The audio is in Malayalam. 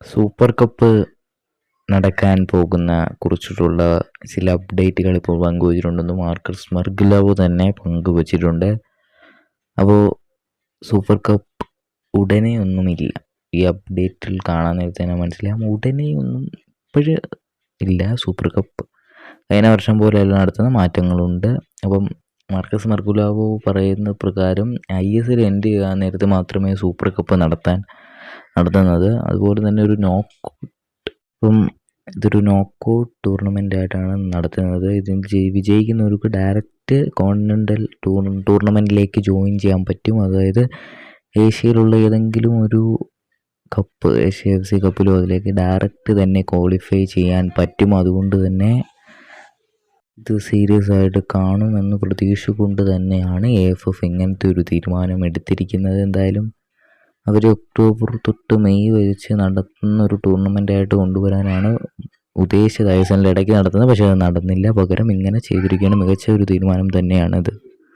സൂപ്പർ കപ്പ് നടക്കാൻ പോകുന്ന കുറിച്ചിട്ടുള്ള ചില അപ്ഡേറ്റുകൾ ഇപ്പോൾ പങ്കുവച്ചിട്ടുണ്ടെന്ന് മാർക്കസ് മർഗുലാവോ തന്നെ പങ്കുവച്ചിട്ടുണ്ട്. അപ്പോൾ സൂപ്പർ കപ്പ് ഉടനെ ഒന്നുമില്ല ഈ അപ്ഡേറ്റിൽ കാണാൻ നേരത്തെ തന്നെ മനസ്സിലാകും ഉടനെ ഒന്നും ഇപ്പോഴ് ഇല്ല സൂപ്പർ കപ്പ്. കഴിഞ്ഞ വർഷം പോലെയല്ല നടത്തുന്ന മാറ്റങ്ങളുണ്ട്. അപ്പം മാർക്കസ് മർഗുലാവോ പറയുന്ന പ്രകാരം ഐ എസ് എൽ എൻഡ് ചെയ്യാൻ നേരത്തെ മാത്രമേ സൂപ്പർ കപ്പ് നടത്താൻ നടത്തുന്നത്. അതുപോലെ തന്നെ ഒരു നോക്ക് ഇപ്പം ഇതൊരു നോക്കൗട്ട് ടൂർണമെന്റ് ആയിട്ടാണ് നടത്തുന്നത്. ഇതിൽ ജയി വിജയിക്കുന്നവർക്ക് ഡയറക്റ്റ് കോണ്ടിനെന്റൽ ടൂർ ടൂർണമെന്റിലേക്ക് ജോയിൻ ചെയ്യാൻ പറ്റും. അതായത് ഏഷ്യയിലുള്ള ഏതെങ്കിലും ഒരു കപ്പ് ഏഷ്യ എഫ് സി കപ്പിലോ അതിലേക്ക് ഡയറക്റ്റ് തന്നെ ക്വാളിഫൈ ചെയ്യാൻ പറ്റും. അതുകൊണ്ട് തന്നെ ഇത് സീരിയസ് ആയിട്ട് കാണുമെന്ന് പ്രതീക്ഷ കൊണ്ട് തന്നെയാണ് എ എഫ് എഫ് ഇങ്ങനത്തെ ഒരു തീരുമാനം എടുത്തിരിക്കുന്നത്. എന്തായാലും അവർ ഒക്ടോബർ തൊട്ട് മെയ് വച്ച് നടത്തുന്ന ഒരു ടൂർണമെന്റ് ആയിട്ട് കൊണ്ടുവരാനാണ് ഉദ്ദേശിച്ചത്. ഐ എസ് എല്ലിന്റെ ഇടയ്ക്ക് നടത്തുന്നത് പക്ഷേ അത് നടന്നില്ല. പകരം ഇങ്ങനെ ചെയ്തിരിക്കുകയാണ് മികച്ച ഒരു തീരുമാനം തന്നെയാണിത്.